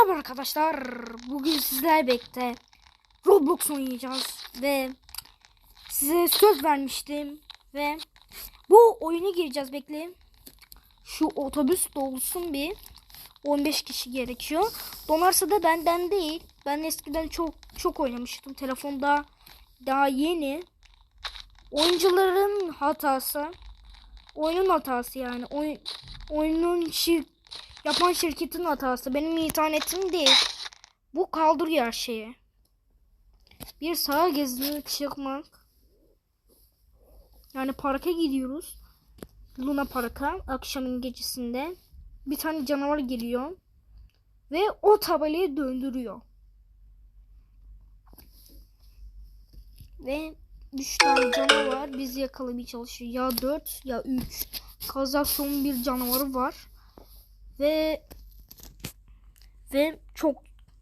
Merhaba arkadaşlar. Bugün sizlerle birlikte Roblox oynayacağız ve size söz vermiştim ve bu oyuna gireceğiz bekleyin. Şu otobüs dolsun bir 15 kişi gerekiyor. Donarsa da benden değil. Ben eskiden çok çok oynamıştım. Telefonda daha yeni. Oyuncuların hatası. Oyunun hatası yani. Oyun, oyunun şir, yapan şirketin hatası. Benim internetim değil. Bu kaldırıyor her şeyi. Bir sağa gezinip çıkmak. Yani parka gidiyoruz. Luna Park'a akşamın gecesinde. Bir tane canavar geliyor. Ve o tabelayı döndürüyor. Ve 3 tane canavar bizi yakalamaya çalışıyor. Ya 4 ya 3. Kazasyon bir canavarı var. Ve ve çok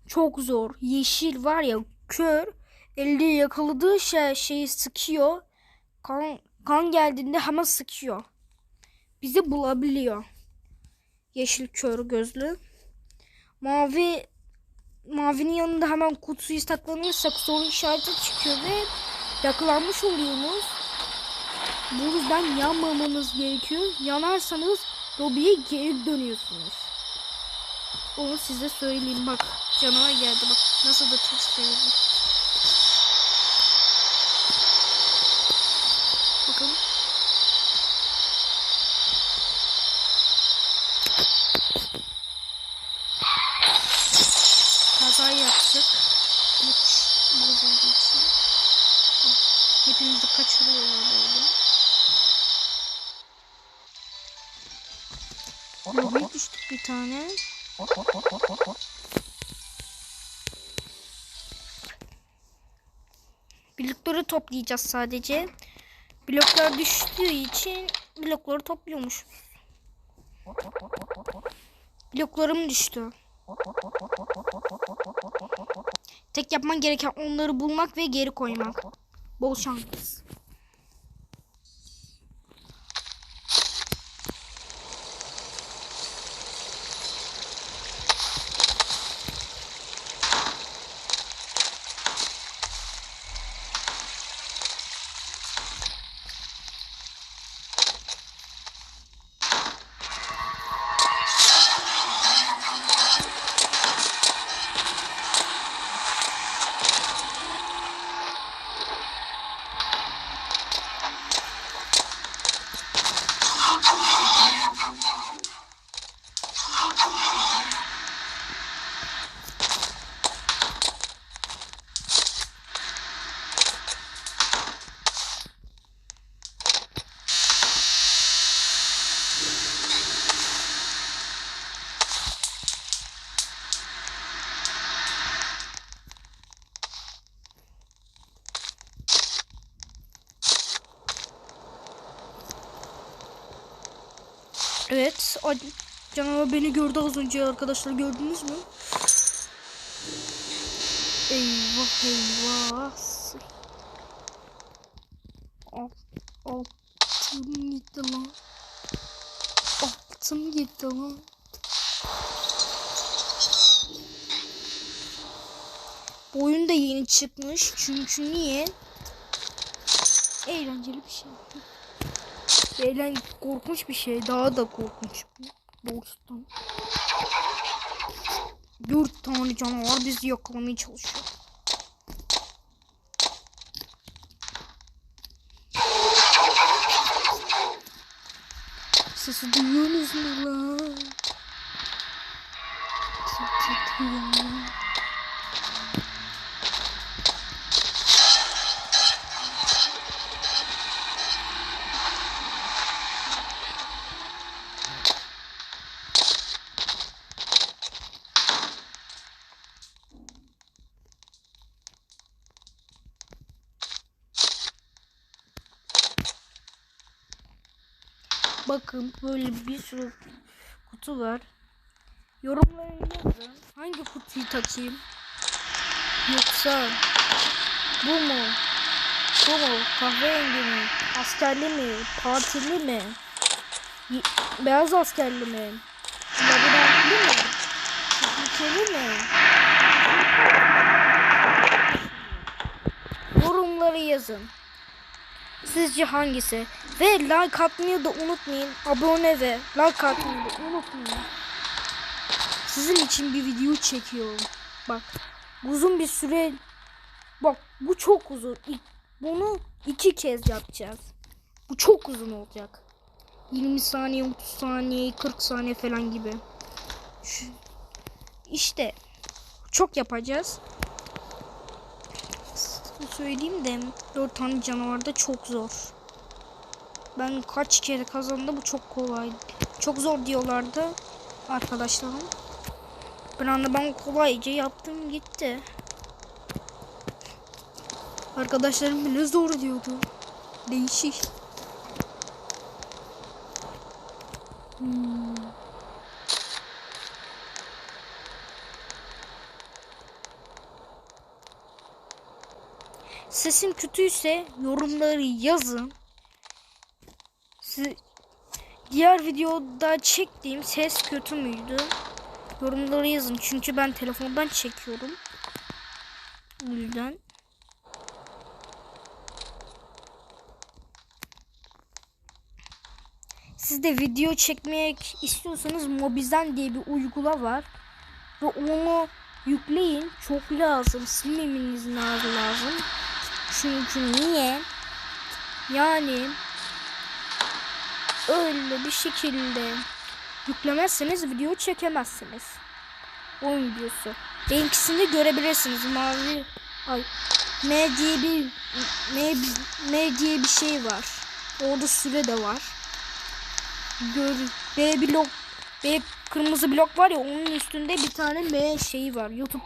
çok zor. Yeşil var ya kör. Elde yakaladığı şey, şeyi sıkıyor. Kan, kan geldiğinde hemen sıkıyor. Bizi bulabiliyor. Yeşil kör gözlü. Mavi mavinin yanında hemen kutuyu saklanırsak soru işareti çıkıyor ve yakalanmış oluyorsunuz. Bu yüzden yanmamanız gerekiyor. Yanarsanız lobiye geri dönüyorsunuz. Onu size söyleyeyim bak. Canavar geldi bak. Nasıl da ters çevirdi. Bakın. Kaza yaptık. Güç bozulduğu için. Hepimizi kaçırıyorlar Lobiye düştük bir tane. Blokları toplayacağız sadece. Bloklar düştüğü için blokları topluyormuş. Bloklarım düştü. Tek yapman gereken onları bulmak ve geri koymak. Bol şans. Evet. Canavar beni gördü az önce arkadaşlar gördünüz mü? Eyvah eyvah. Alt, altım gitti lan. Altım gitti lan. Bu oyun da yeni çıkmış. Çünkü niye? Eğlenceli bir şey. Eğlen korkunç bir şey. Daha da korkunç. Doğrusu. Dört tane canavar bizi yakalamaya çalışıyor. Sesi duyuyorsunuz mu lan? Titriyor. Bakın böyle bir sürü kutu var. Yorumlara yazın. Hangi kutuyu takayım? Yoksa bu mu? Bu mu? Kahverengi mi? Askerli mi? Partili mi? Beyaz askerli mi? Labirentli mi? tehlikeli mi? Yorumları yazın. Sizce hangisi? Ve like atmayı da unutmayın. Abone ve like atmayı da unutmayın. Sizin için bir video çekiyorum. Bak uzun bir süre bak bu çok uzun. Bunu iki kez yapacağız. Bu çok uzun olacak. 20 saniye, 30 saniye, 40 saniye falan gibi. İşte çok yapacağız. S- Söyleyeyim de 4 tane canavar da çok zor. Ben kaç kere kazandım bu çok kolay. Çok zor diyorlardı arkadaşlarım. Bir anda ben kolayca yaptım gitti. Arkadaşlarım bile zor diyordu. Değişik. Hmm. Sesim kötüyse yorumları yazın. Siz, diğer videoda çektiğim ses kötü müydü? Yorumları yazın çünkü ben telefondan çekiyorum. O yüzden. Siz de video çekmek istiyorsanız Mobizen diye bir uygula var. Ve onu yükleyin. Çok lazım. Silmemeniz lazım. lazım. Çünkü niye? Yani öyle bir şekilde yüklemezseniz video çekemezsiniz. Oyun videosu. Benimkisini görebilirsiniz. Mavi ay M diye bir M, M diye bir şey var. Orada süre de var. Gör, B blok B kırmızı blok var ya onun üstünde bir tane M şeyi var. YouTube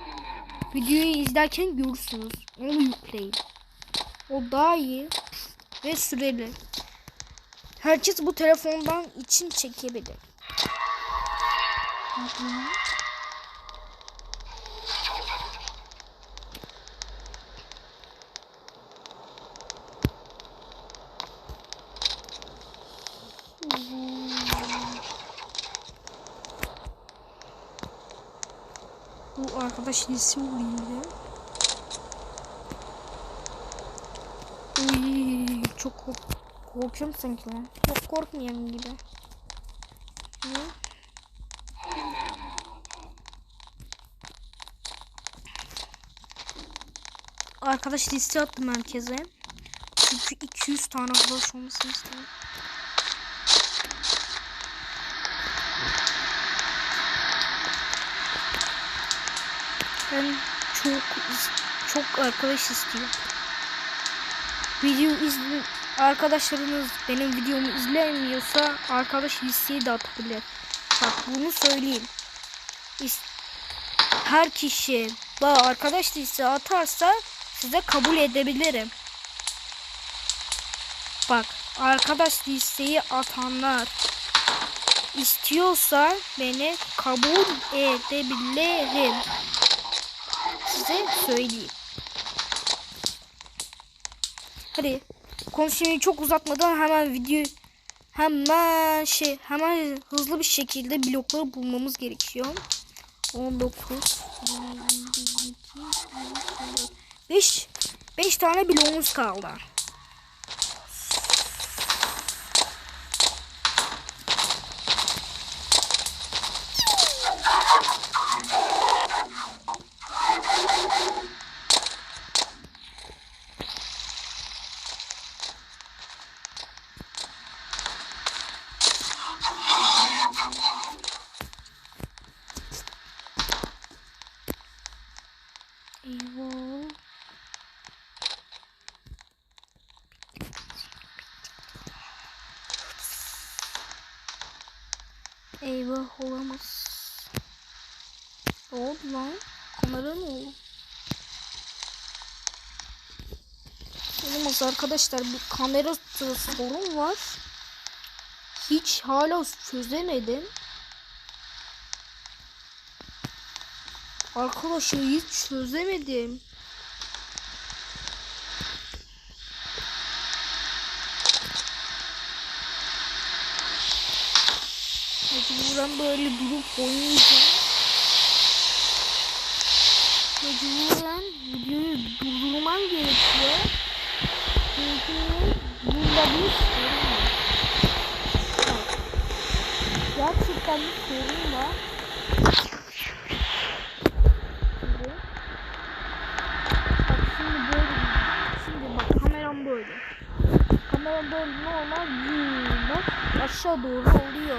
videoyu izlerken görürsünüz. Onu yükleyin. O daha iyi ve süreli. Herkes bu telefondan için çekebilir. Bu arkadaş nesi oluyor? Uy, çok kork korkuyorum sanki lan. Çok korkmuyorum gibi. Ne? Arkadaş liste attım herkese. Çünkü 200 tane arkadaş olmasını istedim. Ben çok çok arkadaş istiyorum. Video izle arkadaşlarınız benim videomu izlemiyorsa arkadaş listeyi de atabilir. Bak bunu söyleyeyim. Her kişi bana arkadaş listesi atarsa size kabul edebilirim. Bak arkadaş listeyi atanlar istiyorsa beni kabul edebilirim. Size söyleyeyim. Hadi konuşmayı çok uzatmadan hemen video hemen şey hemen hızlı bir şekilde blokları bulmamız gerekiyor. 19 5 5 tane bloğumuz kaldı. Eyvah. Eyvah olamaz. Ne oldu lan? Kamera ne oldu? Olamaz arkadaşlar bir kamera sorun var. Hiç hala çözemedim. Arkadaşlar hiç çözemedim. Mecburen böyle durup oynayacağım. Mecburen videoyu durdurman gerekiyor. Çünkü bunda bir sorun var. Gerçekten bir sorun var. Şimdi. Bak şimdi böyle. Şimdi bak kameram böyle. Kameram böyle normal hmm, bak aşağı doğru oluyor.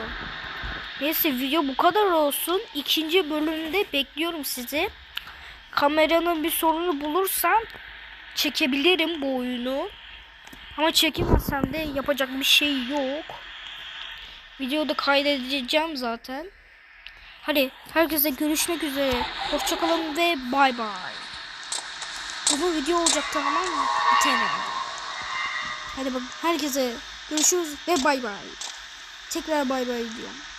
Neyse video bu kadar olsun. İkinci bölümde bekliyorum sizi. Kameranın bir sorunu bulursam çekebilirim bu oyunu. Ama çekemezsem de yapacak bir şey yok. Videoda kaydedeceğim zaten. Hadi herkese görüşmek üzere. Hoşçakalın ve bay bay. Bu video olacak tamam mı? Bir. Hadi bak herkese görüşürüz ve bay bay. Tekrar bay bay diyorum.